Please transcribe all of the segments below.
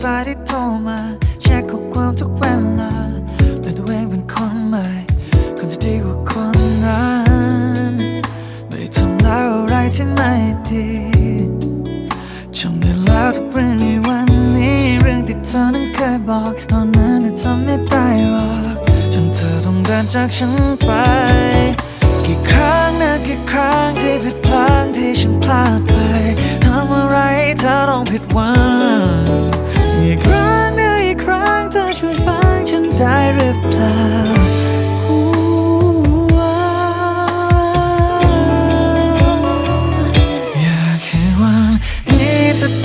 สายที่โทรมาเช็คข้อความทุกเวลาแต่ตัวเองเป็นคนใหม่ คนที่ดีกว่าคนนั้น ไม่ทำแล้วอะไรที่ไม่ดีจำได้แล้วทุกเรื่องในวันนี้ เรื่องที่เธอนั้นเคยบอกตอนนั้นทำไม่ได้หรอกจนเธอต้องเดินจากฉันไป กี่ครั้งนะกี่ครั้งที่ผิดพลาดที่ฉันพลาดไปทำอะไรเธอต้องผิดหวัง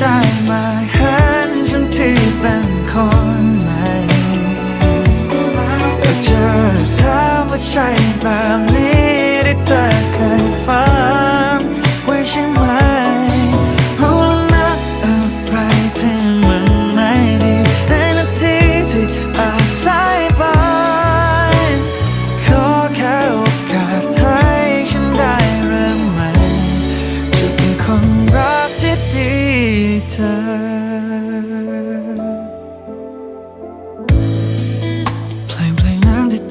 ได้มาเห็นฉันที่เป็นคนใหม่ก็จอถามว่าใช่แบบ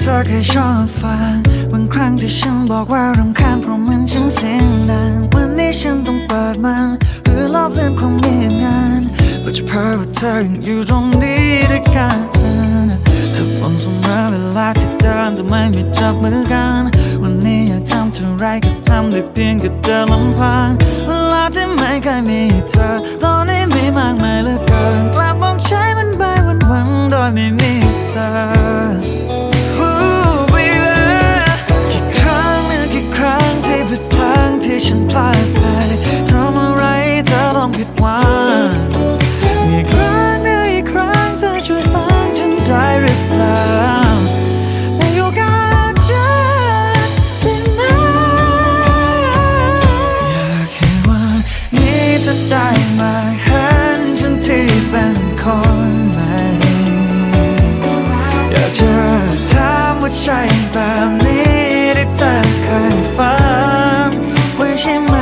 ธอเคยชอบฟังบางครั้งที่ฉันบอกว่ารำคาญเพราะมันฉันเสียงดังวันนี้ฉันต้องเปิดมันเพื่อลบเลื่อนความเมีงานก็จะเพ้อว่าเธอยังอยู่ตรงนี้ด้วยกันเธอบ่นเสมอเวลาที่เดินแต่ไม่มีจับมือกัน วันนี้อยากทำเท่าไรก็ทำได้เพียงแค่เดินลำพังเวลาที่ไม่เคยมีเธอตอนนี้มีมากมายเหลือ แบบนี้ที่เธอเคยฝันไว้ใช่ไหม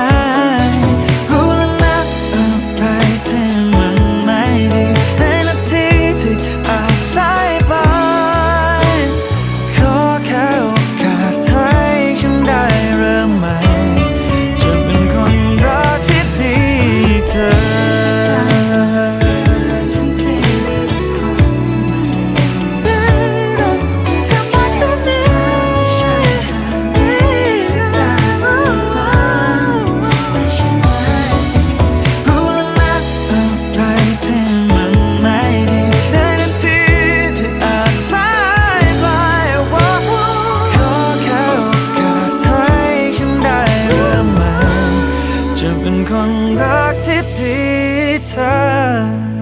เป็นคนรักที่ดีเธอ